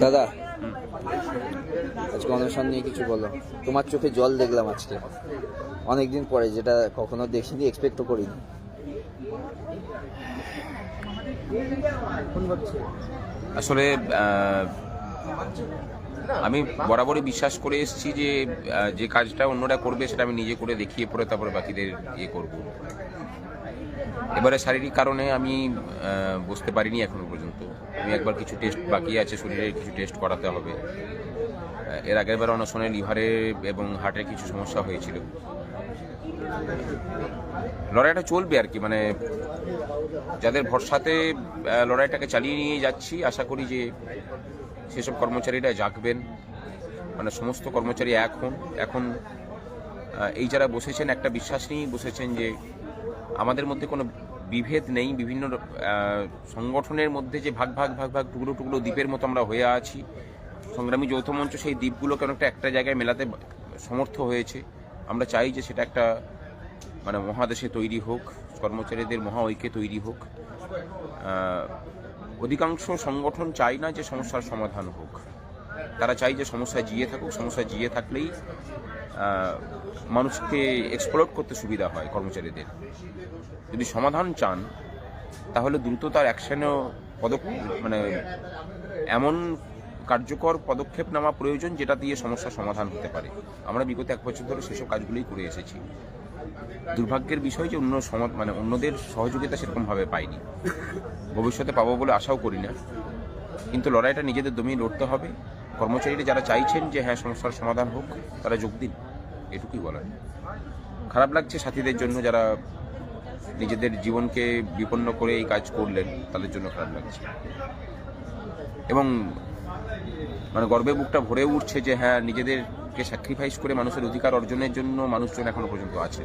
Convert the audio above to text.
দাদা, আজকে অনুষ্ঠান নিয়ে কিছু বলো। তোমার চোখে জল দেখলাম আজকে। অনেকদিন পরে, যেটা কখনো দেখিনি এক্সপেক্টও করিনি। আসলে আমি বরাবরই বিশ্বাস করে এসেছি যে যে কাজটা অন্যরা করবে সেটা আমি নিজে করে দেখিয়ে পরে তারপরে বাকিদের ইয়ে করব। এবারে শারীরিক কারণে আমি বসতে পারিনি এখনও পর্যন্ত। আমি একবার কিছু টেস্ট বাকি আছে, শরীরের কিছু টেস্ট করাতে হবে। এর আগের বার অনশনে লিভারে এবং হার্টের কিছু সমস্যা হয়েছিল। লড়াইটা চলবে আর কি মানে যাদের ভরসাতে লড়াইটাকে চালিয়ে নিয়ে যাচ্ছি, আশা করি যে সেসব কর্মচারীরা জাগবেন। মানে সমস্ত কর্মচারী এক হন। এখন এই যারা বসেছেন, একটা বিশ্বাস নিয়েই বসেছেন যে আমাদের মধ্যে কোনো বিভেদ নেই। বিভিন্ন সংগঠনের মধ্যে যে ভাগ ভাগ ভাগ ভাগ, টুকরো টুকরো দ্বীপের মতো আমরা হয়ে আছি। সংগ্রামী যৌথ মঞ্চ সেই দ্বীপগুলোকে অনেকটা একটা জায়গায় মেলাতে সমর্থ হয়েছে। আমরা চাই যে সেটা একটা মানে মহাদেশে তৈরি হোক, কর্মচারীদের মহা ঐক্যে তৈরি হোক। অধিকাংশ সংগঠন চায় না যে সমস্যার সমাধান হোক। তারা চাই যে সমস্যা জিয়ে থাকুক সমস্যা জিয়ে থাকলেই মানুষকে এক্সপ্লোর করতে সুবিধা হয় কর্মচারীদের। যদি সমাধান চান, তাহলে দ্রুত তার অ্যাকশনেও পদক মানে এমন কার্যকর পদক্ষেপ নেওয়া প্রয়োজন যেটা দিয়ে সমস্যার সমাধান হতে পারে। আমরা বিগত এক বছর ধরে সেসব কাজগুলোই করে এসেছি। দুর্ভাগ্যের বিষয় যে অন্য সমাজ মানে অন্যদের সহযোগিতা সেরকমভাবে পাইনি। ভবিষ্যতে পাবো বলে আশাও করি না। কিন্তু লড়াইটা নিজেদের দমিয়ে লড়তে হবে। কর্মচারীরা যারা চাইছেন যে হ্যাঁ সমস্যার সমাধান হোক, তারা যোগ দিন। এটুকুই বলার। খারাপ লাগছে সাথীদের জন্য যারা নিজেদের জীবনকে বিপন্ন করে এই কাজ করলেন, তাদের জন্য খারাপ লাগছে। এবং মানে গর্বে বুকটা ভরে উঠছে যে হ্যাঁ নিজেদেরকে স্যাক্রিফাইস করে মানুষের অধিকার অর্জনের জন্য মানুষজন এখনও পর্যন্ত আছে।